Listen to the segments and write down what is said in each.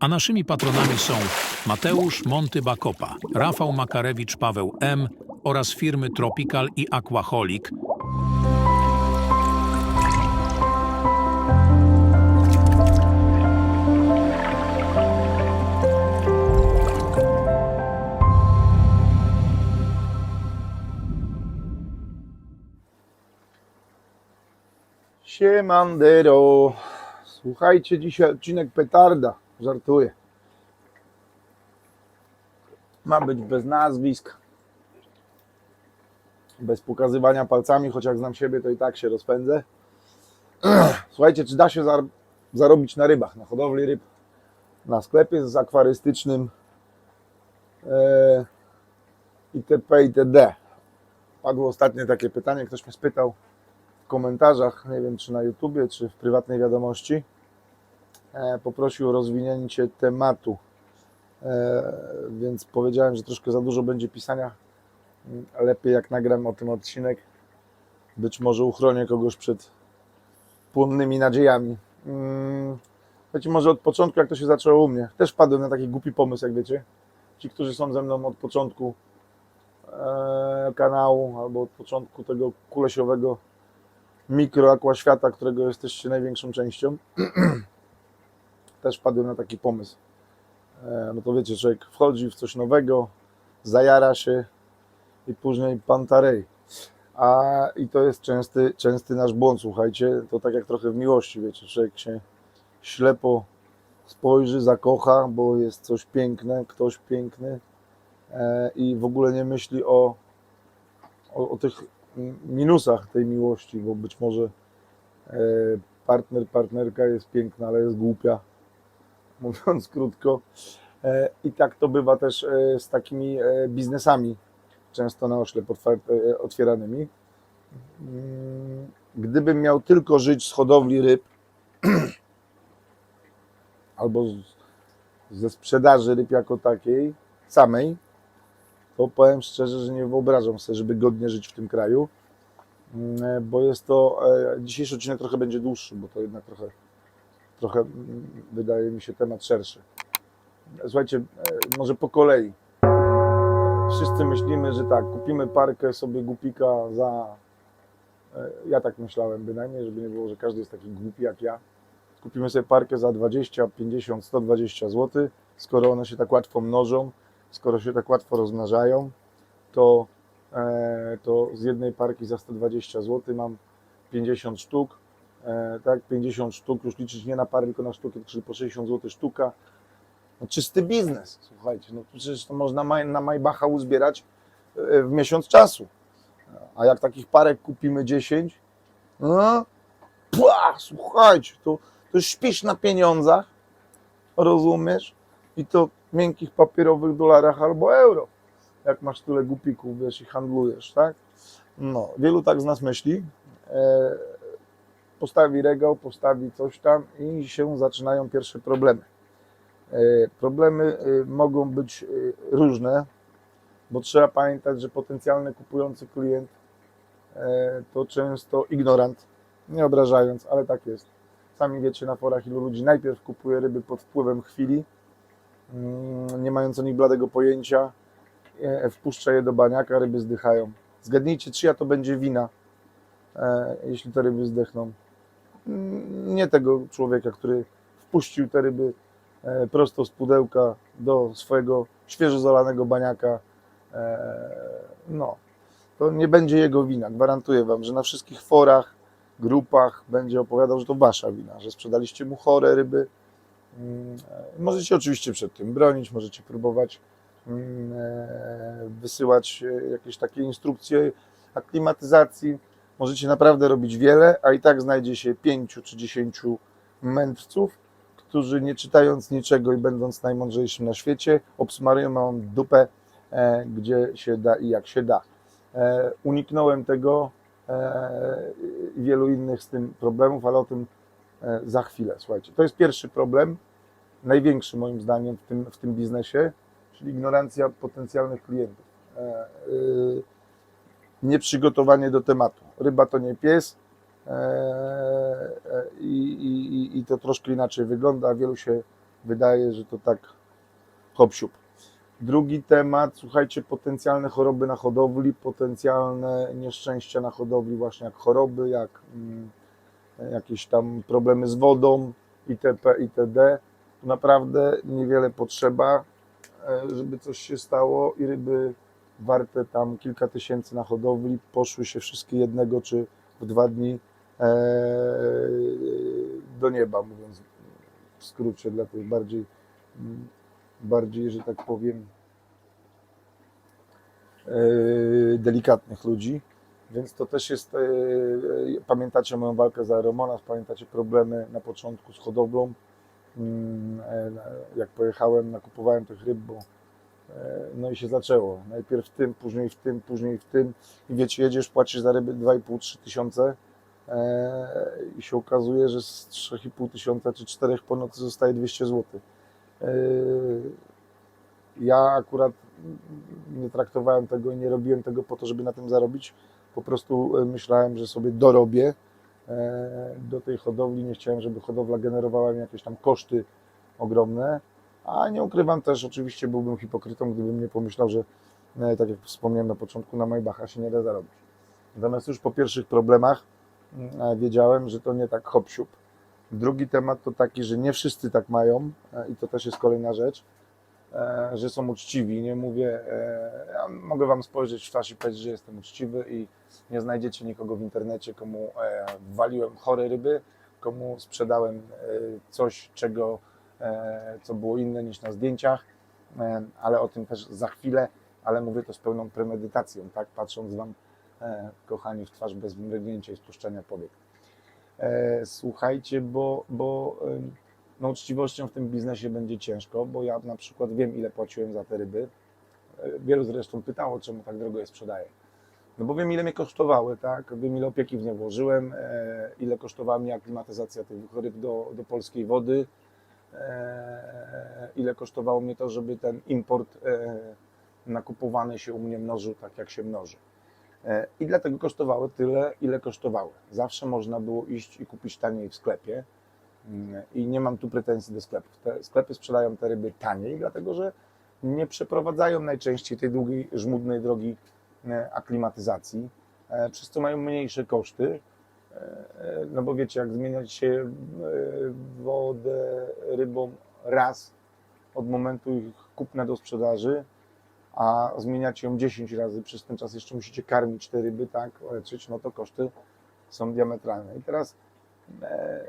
A naszymi patronami są Mateusz Monty Bakopa, Rafał Makarewicz, Paweł M. oraz firmy Tropical i Aquaholic. Siemandero. Słuchajcie, dzisiaj odcinek petarda. Żartuję. Ma być bez nazwisk. Bez pokazywania palcami, choć jak znam siebie, to i tak się rozpędzę. Słuchajcie, czy da się zar- zarobić na rybach, na hodowli ryb, na sklepie z akwarystycznym e, itp. itd. Padło ostatnio takie pytanie, ktoś mnie spytał, w komentarzach, nie wiem czy na YouTubie, czy w prywatnej wiadomości, poprosił o rozwinięcie tematu. E, więc powiedziałem, że troszkę za dużo będzie pisania. Lepiej jak nagram o tym odcinek. Być może uchronię kogoś przed płonnymi nadziejami. Mm, Wiecie, może od początku, jak to się zaczęło u mnie. Też wpadłem na taki głupi pomysł, jak wiecie. Ci, którzy są ze mną od początku e, kanału, albo od początku tego kulesiowego mikroakłaświata, którego jesteście największą częścią, też wpadłem na taki pomysł. E, No to wiecie, człowiek wchodzi w coś nowego, zajara się i później pantarej. A i to jest częsty, częsty nasz błąd, słuchajcie, to tak jak trochę w miłości, wiecie, człowiek się ślepo spojrzy, zakocha, bo jest coś piękne, ktoś piękny e, i w ogóle nie myśli o, o, o tych minusach tej miłości, bo być może e, partner, partnerka jest piękna, ale jest głupia, mówiąc krótko. E, I tak to bywa też e, z takimi e, biznesami, często na oślep otwieranymi. Mm, Gdybym miał tylko żyć z hodowli ryb albo ze sprzedaży ryb jako takiej, samej, to powiem szczerze, że nie wyobrażam sobie, żeby godnie żyć w tym kraju, Mm, bo jest to, dzisiejszy odcinek trochę będzie dłuższy, bo to jednak trochę, trochę mm, wydaje mi się temat szerszy. Słuchajcie, e, może po kolei. Wszyscy myślimy, że tak, kupimy parkę sobie głupika za, e, ja tak myślałem bynajmniej, żeby nie było, że każdy jest taki głupi jak ja. Kupimy sobie parkę za 20, 50, 120 zł, skoro one się tak łatwo mnożą, skoro się tak łatwo rozmnażają, to, e, to z jednej parki za 120 zł mam 50 sztuk, tak, 50 sztuk, już liczyć nie na pary, tylko na sztuki, czyli po 60 zł sztuka. No, czysty biznes, słuchajcie, no przecież to można na Maybacha uzbierać e, w miesiąc czasu. A jak takich parek kupimy 10, no, pła, słuchajcie, to, to śpisz na pieniądzach, rozumiesz? I to miękkich papierowych dolarach albo euro. Jak masz tyle głupików, wiesz, i handlujesz, tak? No, wielu tak z nas myśli. E, postawi regał, postawi coś tam i się zaczynają pierwsze problemy. E, problemy e, mogą być e, różne, bo trzeba pamiętać, że potencjalny kupujący klient to często ignorant, nie obrażając, ale tak jest. Sami wiecie na forach, ilu ludzi najpierw kupuje ryby pod wpływem chwili, mm, nie mając o nich bladego pojęcia, wpuszcza je do baniaka, ryby zdychają. Zgadnijcie, czyja to będzie wina, jeśli te ryby zdechną. Nie tego człowieka, który wpuścił te ryby e, prosto z pudełka do swojego świeżo zalanego baniaka. E, No, to nie będzie jego wina. Gwarantuję Wam, że na wszystkich forach, grupach będzie opowiadał, że to Wasza wina, że sprzedaliście mu chore ryby. Mm, e, Możecie oczywiście przed tym bronić, możecie próbować mm, wysyłać jakieś takie instrukcje aklimatyzacji. Możecie naprawdę robić wiele, a i tak znajdzie się pięciu czy dziesięciu mędrców, którzy nie czytając niczego i będąc najmądrzejszym na świecie, obsmarują wam dupę, e, gdzie się da i jak się da. E, uniknąłem tego e, i wielu innych z tym problemów, ale o tym e, za chwilę. Słuchajcie, to jest pierwszy problem, największy moim zdaniem w tym, w tym biznesie, czyli ignorancja potencjalnych klientów. E, y, Nieprzygotowanie do tematu. Ryba to nie pies e, e, i, i, i- to troszkę inaczej wygląda. Wielu się wydaje, że to tak hop siup. Drugi temat, słuchajcie, potencjalne choroby na hodowli, potencjalne nieszczęścia na hodowli, właśnie jak choroby, jak mm, jakieś tam problemy z wodą, itp., itd. Naprawdę niewiele potrzeba, e, żeby coś się stało i ryby warte tam kilka tysięcy na hodowli poszły się wszystkie jednego czy w dwa dni e, do nieba, mówiąc w skrócie, dla tych bardziej, bardziej, że tak powiem, e, delikatnych ludzi. Więc to też jest, e, pamiętacie moją walkę z Aeromonas, pamiętacie problemy na początku z hodowlą. Mm, Jak pojechałem, nakupowałem tych ryb, bo no i się zaczęło. Najpierw w tym, później w tym, później w tym. I wiecie, jedziesz, płacisz za ryby 2,5-3 tysiące e, i się okazuje, że z 3,5 tysiąca czy 4 po nocy zostaje 200 zł. E, Ja akurat nie traktowałem tego i nie robiłem tego po to, żeby na tym zarobić. Po prostu e, myślałem, że sobie dorobię e, do tej hodowli. Nie chciałem, żeby hodowla generowała mi jakieś tam koszty ogromne. A nie ukrywam też, oczywiście byłbym hipokrytą, gdybym nie pomyślał, że e, tak jak wspomniałem na początku, na Maybacha się nie da zarobić. Natomiast już po pierwszych problemach mm, e, wiedziałem, że to nie tak hop siup. Drugi temat to taki, że nie wszyscy tak mają e, i to też jest kolejna rzecz, że są uczciwi. Nie mówię, ja mogę Wam spojrzeć w twarz i powiedzieć, że jestem uczciwy i nie znajdziecie nikogo w internecie, komu waliłem chore ryby, komu sprzedałem coś, czego, co było inne niż na zdjęciach, e, ale o tym też za chwilę, ale mówię to z pełną premedytacją, tak, patrząc Wam, e, kochani, w twarz bez mrugnięcia i spuszczenia powiek. E, Słuchajcie, bo, bo no, uczciwością w tym biznesie będzie ciężko, bo ja na przykład wiem, ile płaciłem za te ryby. E, Wielu zresztą pytało, czemu tak drogo je sprzedaję. No bo wiem, ile mnie kosztowały, tak? Wiem, ile opieki w nie włożyłem, e, ile kosztowała mnie aklimatyzacja tych ryb do, do polskiej wody, e, ile kosztowało mnie to, żeby ten import e, nakupowany się u mnie mnożył tak, jak się mnoży. E, I dlatego kosztowały tyle, ile kosztowały. Zawsze można było iść i kupić taniej w sklepie. Mm, I nie mam tu pretensji do sklepów. Te sklepy sprzedają te ryby taniej, dlatego że nie przeprowadzają najczęściej tej długiej, żmudnej drogi e, aklimatyzacji, e, przez co mają mniejsze koszty. E, No bo wiecie, jak zmieniać się e, wodę rybom raz od momentu ich kupna do sprzedaży, a zmieniać ją 10 razy, przez ten czas jeszcze musicie karmić te ryby, tak, leczyć, no to koszty są diametralne. I teraz e,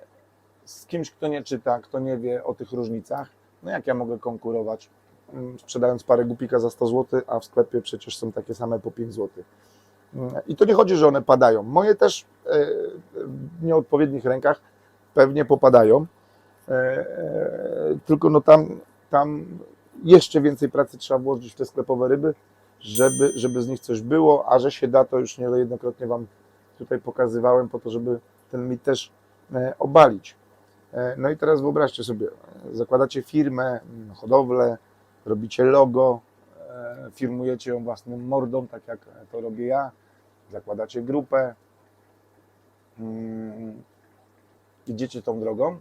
z kimś, kto nie czyta, kto nie wie o tych różnicach, no jak ja mogę konkurować, mm, sprzedając parę gupika za 100 zł, a w sklepie przecież są takie same po 5 zł. I to nie chodzi, że one padają. Moje też e, w nieodpowiednich rękach pewnie popadają, e, e, tylko no tam, tam jeszcze więcej pracy trzeba włożyć w te sklepowe ryby, żeby, żeby z nich coś było, a że się da, to już niejednokrotnie Wam tutaj pokazywałem po to, żeby ten mit też obalić. No i teraz wyobraźcie sobie, zakładacie firmę, hodowlę, robicie logo, firmujecie ją własnym mordą, tak jak to robię ja, zakładacie grupę, mm, idziecie tą drogą,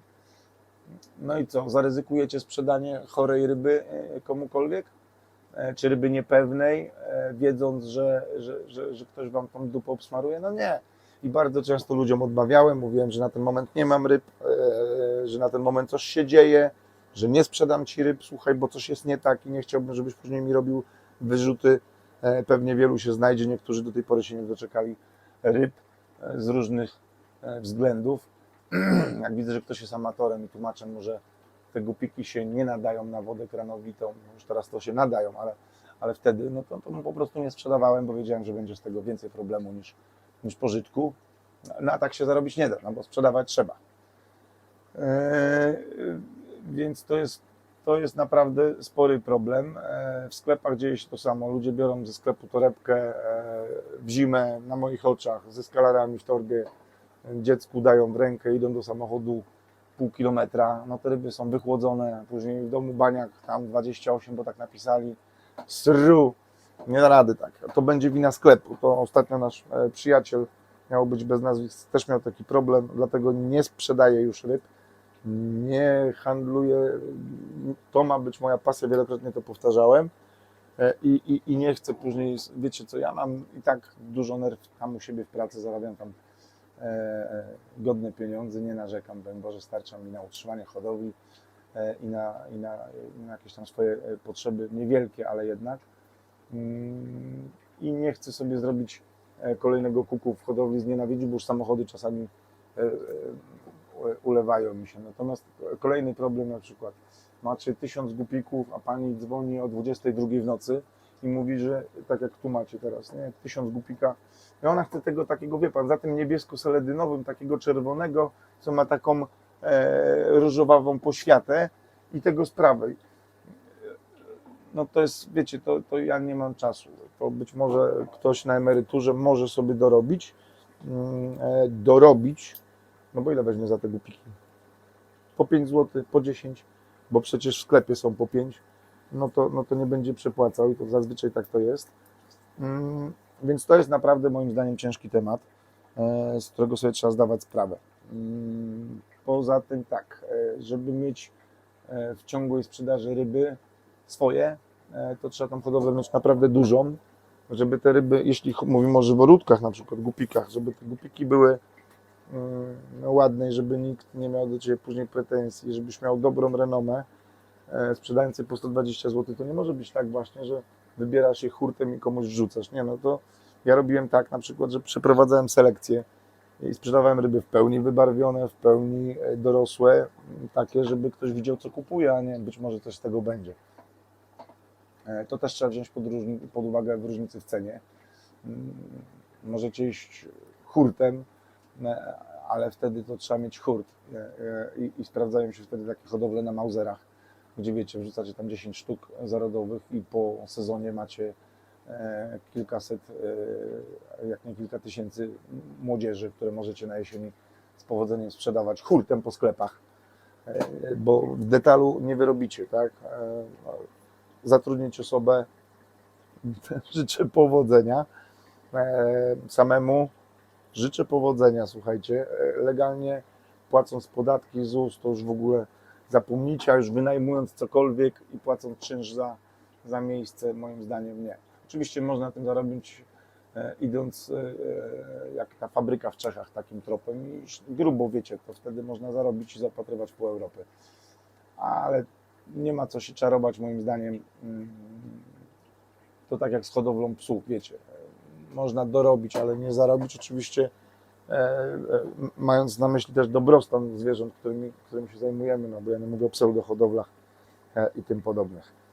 no i co, zaryzykujecie sprzedanie chorej ryby e, komukolwiek? E, Czy ryby niepewnej, e, wiedząc, że, że, że, że ktoś wam tą dupę obsmaruje? No nie. I bardzo często ludziom odmawiałem, mówiłem, że na ten moment nie mam ryb, że na ten moment coś się dzieje, że nie sprzedam ci ryb, słuchaj, bo coś jest nie tak i nie chciałbym, żebyś później mi robił wyrzuty. E, Pewnie wielu się znajdzie, niektórzy do tej pory się nie doczekali ryb e, z różnych e, względów. Jak widzę, że ktoś jest amatorem i tłumaczem, może te gupiki się nie nadają na wodę kranowitą, już teraz to się nadają, ale, ale wtedy no to, to po prostu nie sprzedawałem, bo wiedziałem, że będzie z tego więcej problemu niż, niż pożytku. No a tak się zarobić nie da, no bo sprzedawać trzeba. Eee, więc to jest, to jest naprawdę spory problem. Eee, w sklepach dzieje się to samo. Ludzie biorą ze sklepu torebkę eee, w zimę na moich oczach ze skalarami w torbie. Dziecku dają w rękę, idą do samochodu pół kilometra. No te ryby są wychłodzone. Później w domu baniak tam 28, bo tak napisali. Sru. Nie da rady tak. To będzie wina sklepu. To ostatnio nasz e, przyjaciel miał być bez nazwisk, też miał taki problem, dlatego nie sprzedaje już ryb, nie handluje to ma być moja pasja, wielokrotnie to powtarzałem. E, I, i, I nie chcę później, wiecie co, ja mam i tak dużo nerw tam u siebie w pracy, zarabiam tam e, e, godne pieniądze, nie narzekam, bo Boże, starcza mi na utrzymanie hodowli e, i na, i, na, i na jakieś tam swoje e, potrzeby, niewielkie, ale jednak. Mm, I nie chcę sobie zrobić kolejnego kuku w hodowli, znienawidzić, bo już samochody czasami ulewają mi się. Natomiast kolejny problem na przykład, macie tysiąc gupików, a pani dzwoni o 22 w nocy i mówi, że tak jak tu macie teraz, nie, tysiąc gupika i ona chce tego takiego, wie pan, za tym niebiesko-seledynowym, takiego czerwonego, co ma taką e, różowawą poświatę i tego z prawej. No to jest, wiecie, to, to ja nie mam czasu. To być może ktoś na emeryturze może sobie dorobić, mm, e, dorobić, no bo ile weźmie za te gupiki? Po 5 zł, po 10, bo przecież w sklepie są po 5, no to, no to nie będzie przepłacał i to zazwyczaj tak to jest. Mm, Więc to jest naprawdę moim zdaniem ciężki temat, e, z którego sobie trzeba zdawać sprawę. Mm, Poza tym tak, e, żeby mieć e, w ciągłej sprzedaży ryby swoje, to trzeba tam hodowlę mieć naprawdę dużą, żeby te ryby, jeśli mówimy o żyworódkach, na przykład gupikach, żeby te gupiki były mm, no, ładne i żeby nikt nie miał do Ciebie później pretensji, żebyś miał dobrą renomę, e, sprzedając je po 120 zł, to nie może być tak właśnie, że wybierasz je hurtem i komuś rzucasz. Nie, no to ja robiłem tak na przykład, że przeprowadzałem selekcję i sprzedawałem ryby w pełni wybarwione, w pełni e, dorosłe, takie, żeby ktoś widział, co kupuje, a nie być może coś z tego będzie. E, To też trzeba wziąć pod, pod uwagę w różnicy w cenie. Możecie iść hurtem, e, ale wtedy to trzeba mieć hurt e, e, i, i sprawdzają się wtedy takie hodowle na mauzerach, gdzie wiecie, wrzucacie tam 10 sztuk zarodowych i po sezonie macie e, kilkaset, e, jak nie kilka tysięcy młodzieży, które możecie na jesieni z powodzeniem sprzedawać hurtem po sklepach, e, bo w detalu nie wyrobicie, tak? E, Zatrudnić osobę, życzę powodzenia e, samemu, życzę powodzenia, słuchajcie, e, legalnie płacąc podatki ZUS, to już w ogóle zapomnijcie, a już wynajmując cokolwiek i płacąc czynsz za, za miejsce, moim zdaniem nie. Oczywiście można na tym zarobić e, idąc e, jak ta fabryka w Czechach takim tropem i już grubo wiecie, to wtedy można zarobić i zapatrywać pół Europy. Ale nie ma co się czarować moim zdaniem. Mm, To tak jak z hodowlą psów, wiecie. Można dorobić, ale nie zarobić oczywiście e, e, mając na myśli też dobrostan zwierząt, którymi, się zajmujemy, no bo ja nie mówię o pseudohodowlach e, i tym podobnych.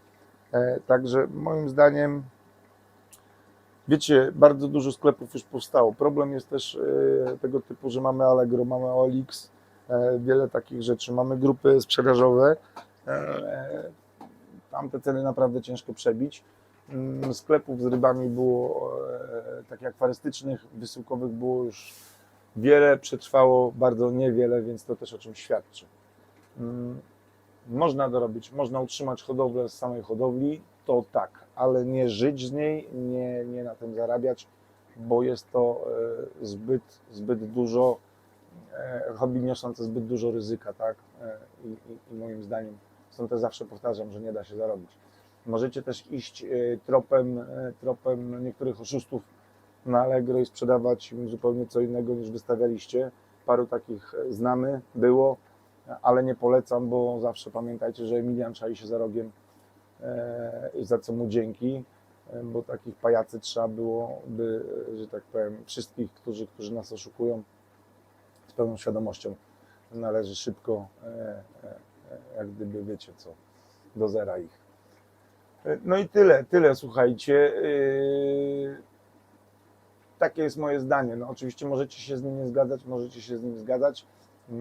Także moim zdaniem, wiecie, bardzo dużo sklepów już powstało. Problem jest też tego typu, że mamy Allegro, mamy OLX, wiele takich rzeczy. Mamy grupy sprzedażowe. Tam te ceny naprawdę ciężko przebić. Mm, Sklepów z rybami było, tak akwarystycznych, wysyłkowych było już wiele, przetrwało bardzo niewiele, więc to też o czymś świadczy. Mm, Można dorobić, można utrzymać hodowlę z samej hodowli, to tak, ale nie żyć z niej, nie, nie na tym zarabiać, bo jest to e, zbyt, zbyt dużo, e, hobby niosące zbyt dużo ryzyka, tak? I, i, I moim zdaniem, stąd też zawsze powtarzam, że nie da się zarobić. Możecie też iść e, tropem, e, tropem niektórych oszustów na Allegro i sprzedawać im zupełnie co innego niż wystawialiście. Paru takich e, znamy, było, ale nie polecam, bo zawsze pamiętajcie, że Emilian czai się za rogiem i za co mu dzięki, bo takich pajacy trzeba było, by, że tak powiem, wszystkich, którzy, którzy nas oszukują, z pełną świadomością należy szybko, jak gdyby wiecie co, do zera ich. No i tyle, tyle słuchajcie. Yy, Takie jest moje zdanie. No, oczywiście możecie się z nim nie zgadzać, możecie się z nim zgadzać.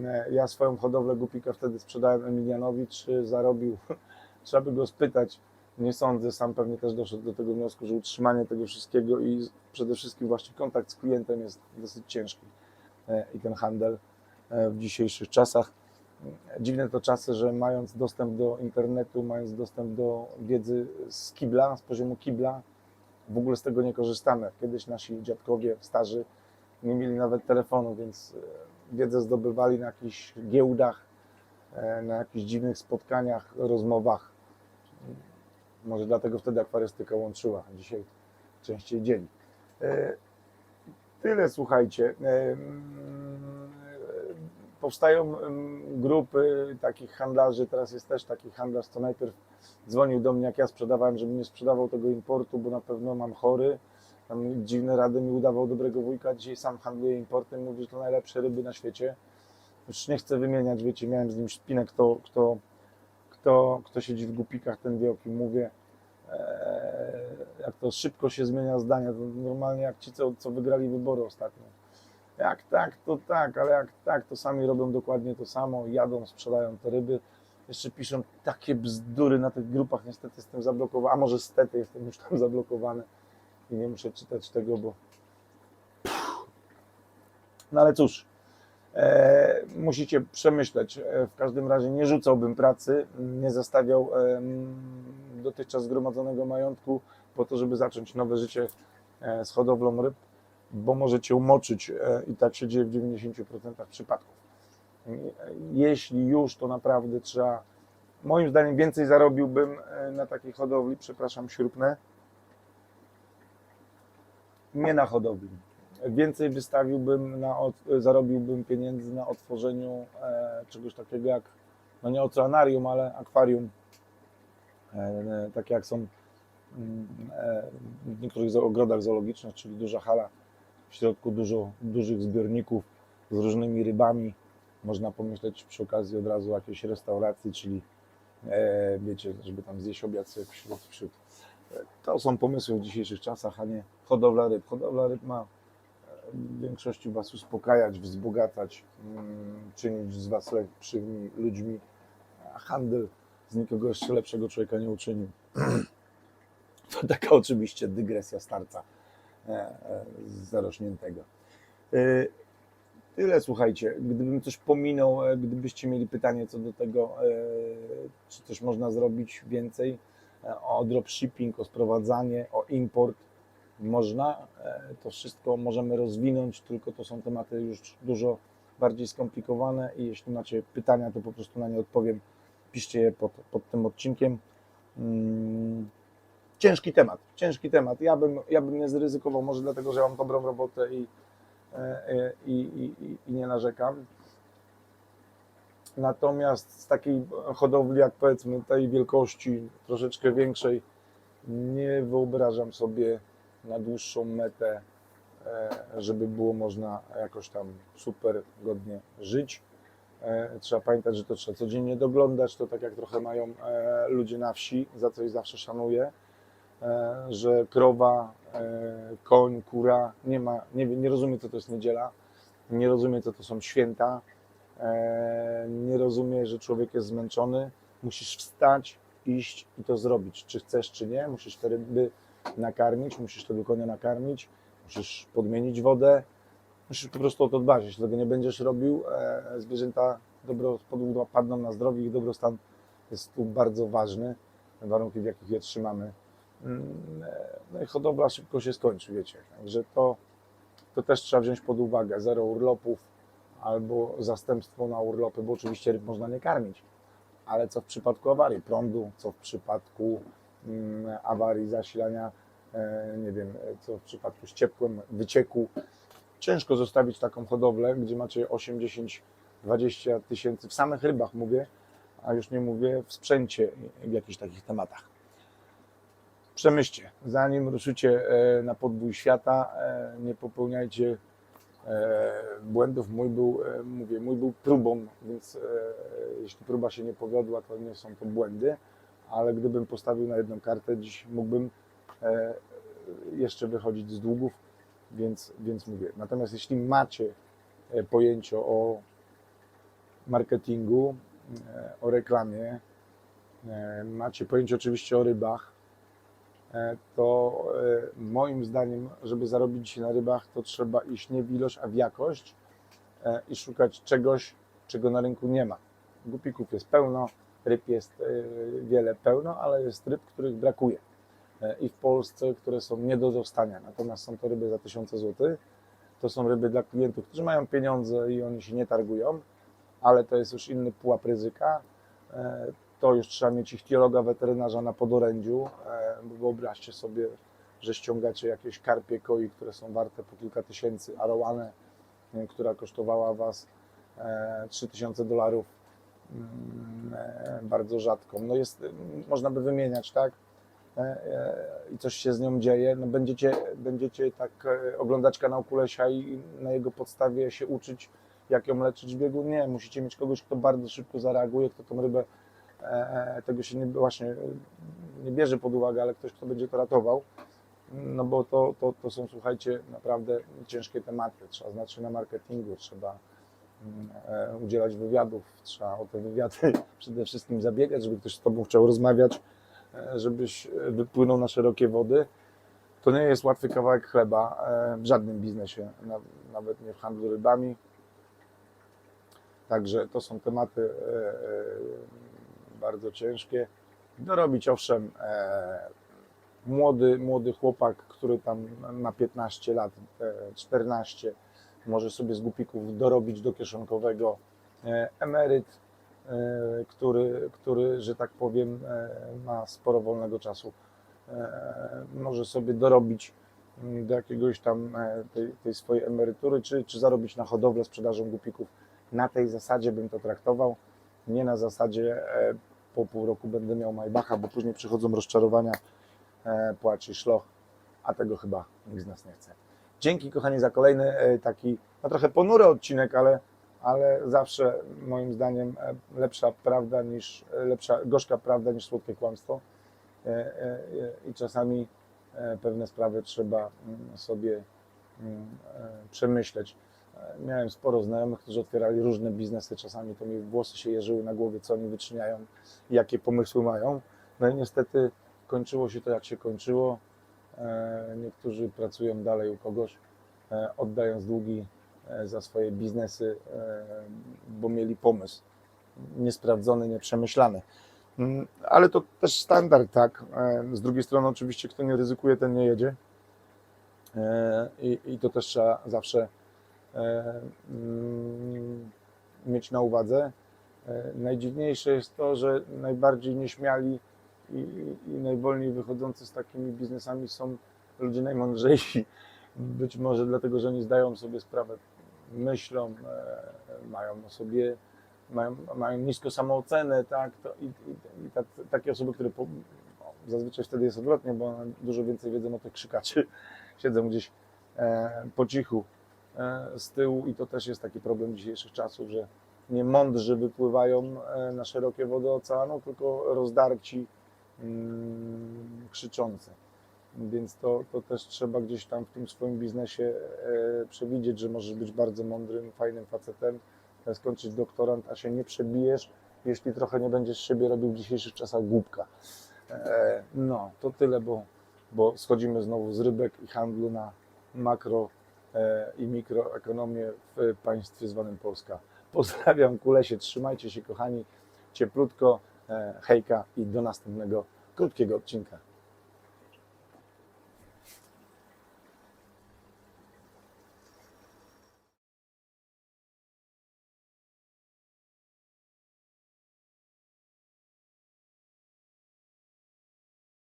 E, Ja swoją hodowlę gupika wtedy sprzedałem Emilianowi, czy zarobił, trzeba by go spytać. Nie sądzę, sam pewnie też doszedł do tego wniosku, że utrzymanie tego wszystkiego i przede wszystkim właśnie kontakt z klientem jest dosyć ciężki. E, I ten handel w dzisiejszych czasach. Dziwne to czasy, że mając dostęp do internetu, mając dostęp do wiedzy z kibla, z poziomu kibla, w ogóle z tego nie korzystamy. Kiedyś nasi dziadkowie starzy nie mieli nawet telefonu, więc e, wiedzę zdobywali na jakichś giełdach, e, na jakichś dziwnych spotkaniach, rozmowach. Może dlatego wtedy akwarystyka łączyła, dzisiaj częściej dzieli. E, Tyle słuchajcie. Powstają grupy takich handlarzy. Teraz jest też taki handlarz, co najpierw dzwonił do mnie, jak ja sprzedawałem, żebym nie sprzedawał tego importu, bo na pewno mam chory. Tam dziwne rady mi udawał dobrego wujka. Dzisiaj sam handluję importem, mówi, że to najlepsze ryby na świecie. Już nie chcę wymieniać, wiecie, miałem z nim szpinę, kto, kto, kto, kto siedzi w gupikach, ten wie o kim mówię. Eee, jak to szybko się zmienia zdania, to normalnie jak ci, co, co wygrali wybory ostatnio. Jak tak, to tak, ale jak tak, to sami robią dokładnie to samo, jadą, sprzedają te ryby. Jeszcze piszą takie bzdury na tych grupach, niestety jestem zablokowany, a może stety jestem już tam zablokowany i nie muszę czytać tego, bo... No ale cóż, e, musicie przemyśleć. E, w każdym razie nie rzucałbym pracy, nie zostawiał em, dotychczas zgromadzonego majątku po to, żeby zacząć nowe życie e, z hodowlą ryb, bo możecie umoczyć e, i tak się dzieje w 90% przypadków. Jeśli już, to naprawdę trzeba, moim zdaniem więcej zarobiłbym e, na takiej hodowli, przepraszam, śrubne, nie na hodowli. Więcej wystawiłbym, na, zarobiłbym pieniędzy na otworzeniu e, czegoś takiego jak, no nie oceanarium, ale akwarium, takie jak są mm, w niektórych ogrodach zoologicznych, czyli duża hala, w środku dużo dużych zbiorników z różnymi rybami. Można pomyśleć przy okazji od razu o jakiejś restauracji, czyli e, wiecie, żeby tam zjeść obiad sobie wśród, wśród. To są pomysły w dzisiejszych czasach, a nie hodowla ryb. Hodowla ryb ma e, w większości Was uspokajać, wzbogacać, mm, czynić z Was lepszymi ludźmi, a handel z nikogo jeszcze lepszego człowieka nie uczynił. To taka oczywiście dygresja starca zarośniętego. E, Tyle słuchajcie, gdybym coś pominął, e, gdybyście mieli pytanie co do tego, e, czy coś można zrobić więcej e, o dropshipping, o sprowadzanie, o import, można. E, To wszystko możemy rozwinąć, tylko to są tematy już dużo bardziej skomplikowane i jeśli macie pytania, to po prostu na nie odpowiem. Piszcie je pod, pod tym odcinkiem. Ciężki temat, ciężki temat. Ja bym, ja bym nie zryzykował, może dlatego, że mam dobrą robotę i, e, e, i, i, i- i nie narzekam. Natomiast z takiej hodowli, jak powiedzmy tej wielkości, troszeczkę większej, nie wyobrażam sobie na dłuższą metę, e, żeby było można jakoś tam super godnie żyć. Trzeba pamiętać, że to trzeba codziennie doglądać, to tak jak trochę mają ludzie na wsi, za co ich zawsze szanuję, że krowa, e, koń, kura nie ma, nie, nie rozumie co to jest niedziela, nie rozumie co to są święta, e, nie rozumie, że człowiek jest zmęczony, musisz wstać, iść i to zrobić, czy chcesz, czy nie, musisz te ryby nakarmić, musisz tego konia nakarmić, musisz podmienić wodę, musisz po prostu o to dbać. Jeśli tego nie będziesz robił, e, zwierzęta dobro, padną na zdrowie, ich dobrostan jest tu bardzo ważny, warunki w jakich je trzymamy. Mm, e, No i hodowla szybko się skończy, wiecie, także to, to też trzeba wziąć pod uwagę. Zero urlopów albo zastępstwo na urlopy, bo oczywiście ryb można nie karmić, ale co w przypadku awarii prądu, co w przypadku mm, awarii zasilania, e, nie wiem, e, co w przypadku z ciepłem, wycieku. Ciężko zostawić taką hodowlę, gdzie macie 8, 10, 20 tysięcy w samych rybach mówię, a już nie mówię w sprzęcie w jakichś takich tematach. Przemyślcie, zanim ruszycie e, na podbój świata, e, nie popełniajcie e, błędów. Mój był, mówię, mój był próbą, więc jeśli próba się nie powiodła, to nie są to błędy, ale gdybym postawił na jedną kartę, dziś mógłbym jeszcze wychodzić z długów, więc, więc mówię. Natomiast jeśli macie pojęcie o marketingu, o reklamie, macie pojęcie oczywiście o rybach, to e, moim zdaniem, żeby zarobić się na rybach, to trzeba iść nie w ilość, a w jakość e, i szukać czegoś, czego na rynku nie ma. Gupików jest pełno, ryb jest e, wiele pełno, ale jest ryb, których brakuje. E, I w Polsce, które są nie do dostania. Natomiast są to ryby za tysiące złotych. To są ryby dla klientów, którzy mają pieniądze i oni się nie targują. ale to jest już inny pułap ryzyka. E, To już trzeba mieć ichtiologa weterynarza na podorędziu, e, bo wyobraźcie sobie, że ściągacie jakieś karpie koi, które są warte po kilka tysięcy, arołanę, e, która kosztowała Was e, 3000 dolarów, mm, e, bardzo rzadką. No jest, można by wymieniać, tak? E, e, I coś się z nią dzieje, no będziecie, będziecie tak e, oglądać kanał Kulesia i na jego podstawie się uczyć, jak ją leczyć w biegu. Nie, musicie mieć kogoś, kto bardzo szybko zareaguje, kto tą rybę, e, tego się nie, właśnie e, nie bierze pod uwagę, ale ktoś, kto będzie to ratował. No bo to, to, to są, słuchajcie, naprawdę ciężkie tematy. Trzeba się na marketingu, trzeba mm, e, udzielać wywiadów, trzeba o te wywiady przede wszystkim zabiegać, żeby ktoś z Tobą chciał rozmawiać, e, żebyś e, wypłynął na szerokie wody. To nie jest łatwy kawałek chleba e, w żadnym biznesie, na- nawet nie w handlu rybami. Także to są tematy e, e, bardzo ciężkie. Dorobić owszem, e, młody, młody chłopak, który tam ma 15 lat, e, 14, może sobie z głupików dorobić do kieszonkowego. E, Emeryt, e, który, który, że tak powiem, e, ma sporo wolnego czasu, e, może sobie dorobić mm, do jakiegoś tam e, tej, tej swojej emerytury, czy, czy zarobić na hodowlę sprzedażą głupików. Na tej zasadzie bym to traktował, nie na zasadzie e, po pół roku będę miał Maybacha, bo później przychodzą rozczarowania, e, płacz i szloch, a tego chyba nikt z nas nie chce. Dzięki kochani za kolejny e, taki, no trochę ponury odcinek, ale, ale zawsze moim zdaniem e, lepsza prawda niż, lepsza, gorzka prawda niż słodkie kłamstwo. I czasami pewne sprawy trzeba mm, sobie mm, przemyśleć. Miałem sporo znajomych, którzy otwierali różne biznesy. Czasami to mi włosy się jeżyły na głowie, co oni wyczyniają, jakie pomysły mają. No i niestety kończyło się to, jak się kończyło. E, Niektórzy pracują dalej u kogoś, e, oddając długi e, za swoje biznesy, bo mieli pomysł niesprawdzony, nieprzemyślany. Mm, Ale to też standard, tak. Z drugiej strony, oczywiście, kto nie ryzykuje, ten nie jedzie. I, i to też trzeba zawsze mieć na uwadze. E, Najdziwniejsze jest to, że najbardziej nieśmiali i, i- najwolniej wychodzący z takimi biznesami są ludzie najmądrzejsi. Być może dlatego, że nie zdają sobie sprawę, myślą, e, mają o sobie, mają, mają nisko samoocenę, tak? To, I, i, i tak, takie osoby, które po, no, zazwyczaj wtedy jest odwrotnie, bo dużo więcej wiedzą o tych krzykaczy, siedzą gdzieś e, po cichu e, z tyłu i to też jest taki problem dzisiejszych czasów, że nie mądrzy wypływają e, na szerokie wody oceanu, tylko rozdarci, mm, krzyczący. Więc to, to też trzeba gdzieś tam w tym swoim biznesie e, przewidzieć, że możesz być bardzo mądrym, fajnym facetem, e, skończyć doktorant, a się nie przebijesz, jeśli trochę nie będziesz siebie robił w dzisiejszych czasach głupka. E, no, to tyle, bo, bo schodzimy znowu z rybek i handlu na makro e, i mikroekonomię w państwie zwanym Polska. Pozdrawiam kulesie, trzymajcie się kochani, cieplutko, e, hejka i do następnego krótkiego odcinka.